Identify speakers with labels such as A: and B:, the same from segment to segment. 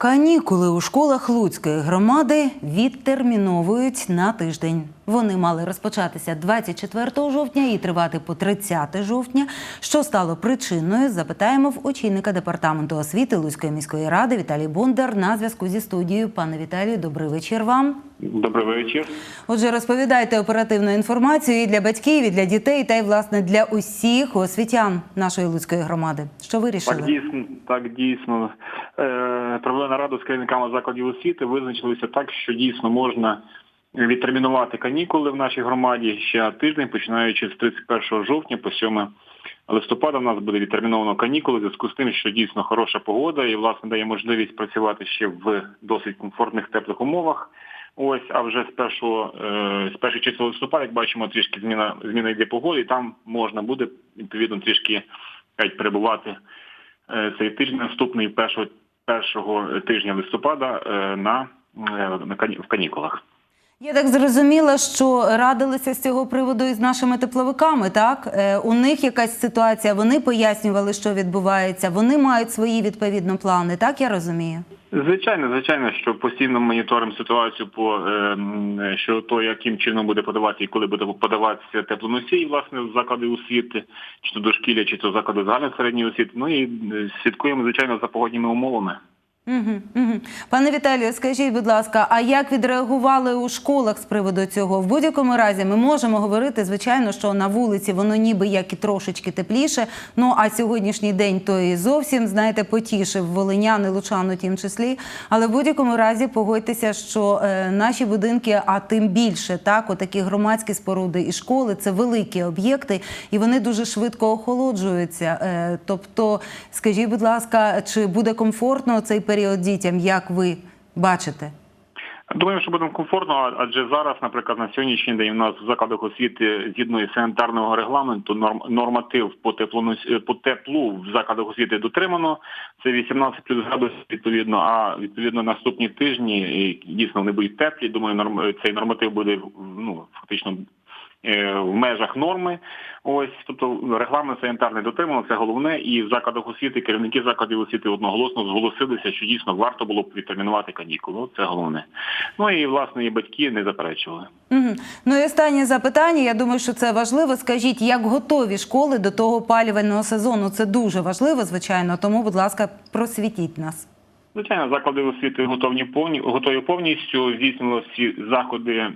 A: Канікули у школах Луцької громади відтерміновують на тиждень. Вони мали розпочатися 24 жовтня і тривати по 30 жовтня. Що стало причиною? Запитаємо в очільника департаменту освіти Луцької міської ради Віталій Бондар на зв'язку зі студією. Пане Віталію, добрий вечір вам.
B: Добрий вечір.
A: Отже, розповідайте оперативну інформацію і для батьків, і для дітей, та й власне для усіх освітян нашої Луцької громади. Що вирішили?
B: Так дійсно, так дійсно е, нараду з керівниками закладів освіти. Визначилися так, що дійсно можна відтермінувати канікули в нашій громаді ще тиждень, починаючи з 31 жовтня по 7 листопада. У нас буде відтерміновано канікули в зв'язку з тим, що дійсно хороша погода і власне дає можливість працювати ще в досить комфортних теплих умовах. Ось, а вже з першого е, з першого числа листопада, як бачимо, трішки зміна зміна йде погоди, і там можна буде відповідно трішки перебувати е, цей тиждень наступний першого першого тижня листопада е, на, е, на в канікулах.
A: Я так зрозуміла, що радилися з цього приводу із нашими тепловиками. Так Е, у них якась ситуація. Вони пояснювали, що відбувається. Вони мають свої відповідно плани. Так я розумію.
B: Звичайно, звичайно, що постійно моніторимо ситуацію по е, що то, яким чином буде подавати і коли буде подаватися теплоносій, власне, заклади освіти, чи то дошкілля, чи то заклади загальної середньої освіти. Ну і е, слідкуємо, звичайно, за погодніми умовами.
A: Пане Віталію, скажіть, будь ласка, а як відреагували у школах з приводу цього? В будь-якому разі ми можемо говорити, звичайно, що на вулиці воно ніби як і трошечки тепліше. Ну а сьогоднішній день то і зовсім знаєте потішив волинян і лучан у тім числі. Але в будь-якому разі погодьтеся, що е, наші будинки, а тим більше так, отакі громадські споруди і школи це великі об'єкти, і вони дуже швидко охолоджуються. Е, тобто, скажіть, будь ласка, чи буде комфортно цей період дітям, як ви бачите?
B: Думаю, що буде комфортно, адже зараз, наприклад, на сьогоднішній день у нас в закладах освіти згідно із санітарного регламенту норм, норматив по теплу по теплу в закладах освіти дотримано. Це 18 плюс градусів відповідно. А відповідно наступні тижні дійсно вони будуть теплі. Думаю, норм цей норматив буде ну фактично. Е, В межах норми, ось тобто регламент санітарний дотримано, це головне. І в закладах освіти керівники закладів освіти одноголосно зголосилися, що дійсно варто було б відтермінувати канікули. Це головне. Ну і власне і батьки не заперечували.
A: Угу. Ну і останнє запитання. Я думаю, що це важливо. Скажіть, як готові школи до того опалювального сезону? Це дуже важливо, звичайно. Тому, будь ласка, просвітіть нас.
B: Звичайно, заклади освіти готові готові повністю. Здійснили всі заходи е,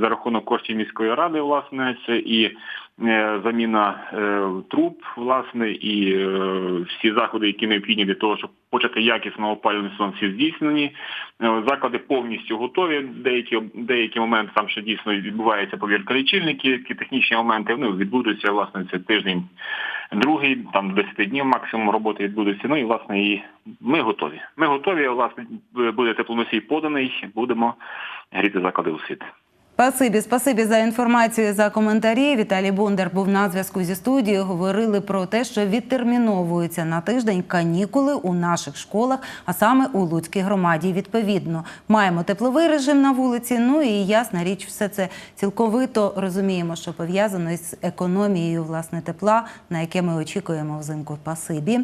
B: за рахунок коштів міської ради. Власне, це і е, заміна е, труб, власне, і всі заходи, які необхідні для того, щоб почати якісно опалювальний сезон, всі здійснені. Заклади повністю готові. Деякі деякі моменти там ще дійсно відбувається повірка лічильників, які технічні моменти ну, відбудуться власне це тиждень. Другий там 10 днів максимум роботи відбудеться. Ну і власне і ми готові. Ми готові. Власне буде теплоносій поданий. Будемо гріти заклади освіти.
A: Спасибі, спасибі за інформацію за коментарі. Віталій Бондар був на зв'язку зі студією. Говорили про те, що відтерміновуються на тиждень канікули у наших школах, а саме у Луцькій громаді. Відповідно, маємо тепловий режим на вулиці. Ну і ясна річ, все це цілковито розуміємо, що пов'язано із економією власне тепла, на яке ми очікуємо взимку. Спасибі.